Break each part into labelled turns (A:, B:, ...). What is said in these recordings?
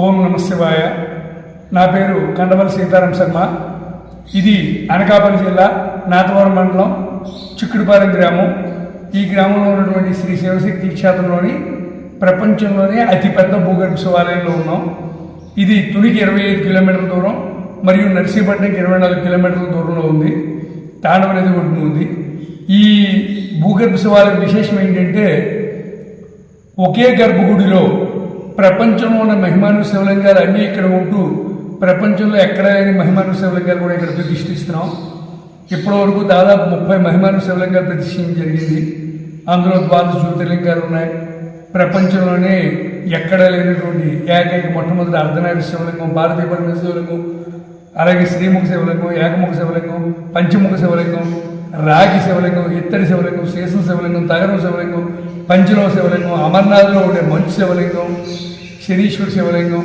A: ఓం నమ శివాయ. నా పేరు కండవల సీతారాం శర్మ. ఇది అనకాపల్లి జిల్లా నాతవరం మండలం చిక్కుడుపాలెం గ్రామం. ఈ గ్రామంలో ఉన్నటువంటి శ్రీ శివశక్తి క్షేత్రంలోని ప్రపంచంలోనే అతిపెద్ద భూగర్భ శివాలయంలో ఉన్నాం. ఇది తునికి ఇరవై ఐదు కిలోమీటర్ల దూరం మరియు నర్సీపట్నంకి ఇరవై నాలుగు కిలోమీటర్ల దూరంలో ఉంది. తాండవ నది ఒడ్డున ఉంది. ఈ భూగర్భ శివాలయం విశేషం ఏంటంటే ఒకే గర్భగుడిలో ప్రపంచంలో ఉన్న మహిమాను శివలింగాలు అన్నీ ఇక్కడ ఉంటూ ప్రపంచంలో ఎక్కడ లేని మహిమాను శివలింగాలు కూడా ఇక్కడ ప్రతిష్ఠిస్తున్నాం. ఇప్పటి వరకు దాదాపు ముప్పై మహిమాను శివలింగాలు ప్రతిష్ఠించడం జరిగింది. అందులో ద్వాదశ జ్యోతిర్లింగాలు ఉన్నాయి. ప్రపంచంలోనే ఎక్కడ లేనటువంటి ఏకైక మొట్టమొదటి అర్ధనారి శివలింగం భారతీయ పరమ శివలింగం అలాగే శ్రీముఖ శివలింగం ఏకముఖ శివలింగం పంచముఖ శివలింగం రాగి శివలింగం ఇత్తడి శివలింగం శేషం శివలింగం తగరం శివలింగం పంచలో శివలింగం అమర్నాథ్లో ఉండే మంచు శివలింగం శనీశ్వర శివలింగం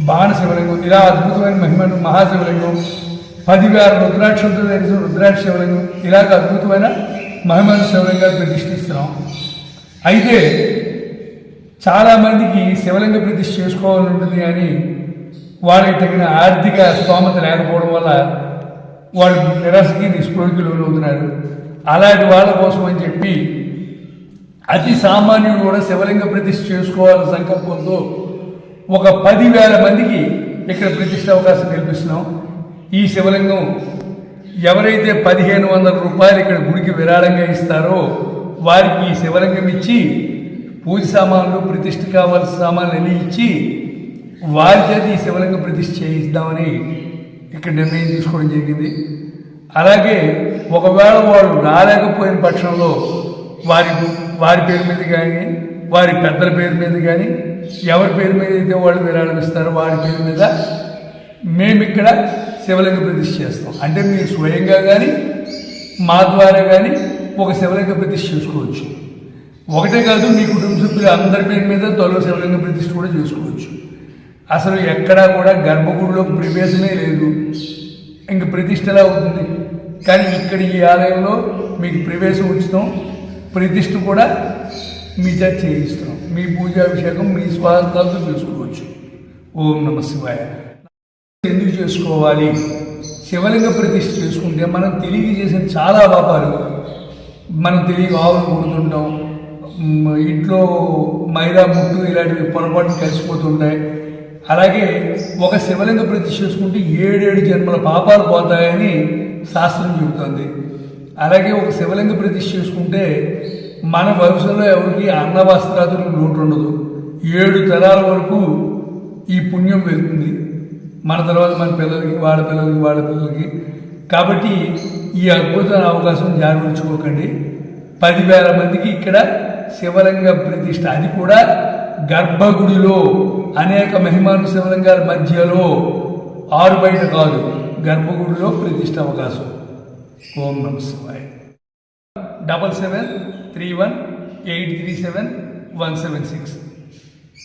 A: బాణ శివలింగం ఇలా అద్భుతమైన మహిమను మహాశివలింగం పదివేల రుద్రాక్షలతో తెలిసిన రుద్రాక్ష శివలింగం ఇలాగ అద్భుతమైన మహిమను శివలింగాలు ప్రతిష్ఠిస్తున్నాం. అయితే చాలామందికి శివలింగ ప్రతిష్ఠ చేసుకోవాలని ఉంటుంది కానీ వాళ్ళకి తగిన ఆర్థిక స్తోమత లేకపోవడం వల్ల వాళ్ళు నిరాశకి నిస్పృహకి లోనవుతున్నారు. అలాంటి వాళ్ళ కోసం అని చెప్పి అతి సామాన్యుడు కూడా శివలింగ ప్రతిష్ఠ చేసుకోవాలన్న సంకల్పంతో ఒక పదివేల మందికి ఇక్కడ ప్రతిష్ట అవకాశం కల్పిస్తున్నాం. ఈ శివలింగం ఎవరైతే పదిహేను వందల రూపాయలు ఇక్కడ గుడికి విరాళంగా ఇస్తారో వారికి ఈ శివలింగం ఇచ్చి పూజ సామాన్లు ప్రతిష్ఠ కావాల్సిన సామాన్లు అన్నీ ఇచ్చి వారి చేతి ఈ శివలింగ ప్రతిష్ఠ చేయిద్దామని ఇక్కడ నిర్ణయం తీసుకోవడం జరిగింది. అలాగే ఒకవేళ వాళ్ళు రాలేకపోయిన పక్షంలో వారి వారి పేరు మీద కానీ వారి పెద్దల పేరు మీద కానీ ఎవరి పేరు మీద అయితే వాళ్ళు విరాళం ఇస్తారో వారి పేరు మీద మేము ఇక్కడ శివలింగ ప్రతిష్ఠ చేస్తాం. అంటే మీరు స్వయంగా కానీ మా ద్వారా కానీ ఒక శివలింగ ప్రతిష్ఠ చేసుకోవచ్చు. ఒకటే కాదు మీ కుటుంబ సభ్యులు అందరి పేరు మీద తొలగ శివలింగ ప్రతిష్ఠ కూడా చేసుకోవచ్చు. అసలు ఎక్కడా కూడా గర్భగుడిలో ప్రవేశమే లేదు. ఇంక ప్రతిష్టలా అవుతుంది? కానీ ఇక్కడ ఈ ఆలయంలో మీకు ప్రవేశం ఉచితం. ప్రతిష్ఠ కూడా మీ చేత చేయిస్తున్నాం. మీ పూజాభిషేకం మీ స్వార్థాలతో చేసుకోవచ్చు. ఓం నమ శివాయ. ఎందుకు చేసుకోవాలి? శివలింగ ప్రతిష్ఠ చేసుకుంటే మనం తెలియ చేసిన చాలా పాపాలు. మనం తెలియ ఆవులు కొడుతుంటాం. ఇంట్లో మైదా ముట్టు ఇలాంటివి పొరపాటు కలిసిపోతుంటాయి. అలాగే ఒక శివలింగ ప్రతిష్ఠ చేసుకుంటే ఏడేడు జన్మల పాపాలు పోతాయని శాస్త్రం చెబుతోంది. అలాగే ఒక శివలింగ ప్రతిష్ఠ చేసుకుంటే మన భవిష్యత్తులో ఎవరికి అన్న వస్త్రాదులకు లోటు ఉండదు. ఏడు తరాల వరకు ఈ పుణ్యం వెళ్తుంది. మన తర్వాత మన పిల్లలకి వాళ్ళ పిల్లలకి వాళ్ళ పిల్లలకి. కాబట్టి ఈ అద్భుతమైన అవకాశం జాగ్రత్త పదివేల మందికి ఇక్కడ శివలింగ ప్రతిష్ట అది కూడా గర్భగుడిలో అనేక మహిమాను శివలింగాల మధ్యలో ఆరు బయట కాదు గర్భగుడిలో ప్రతిష్ట అవకాశం. ఓం నమ శివాయ. Double seven three one eight three seven one seven six.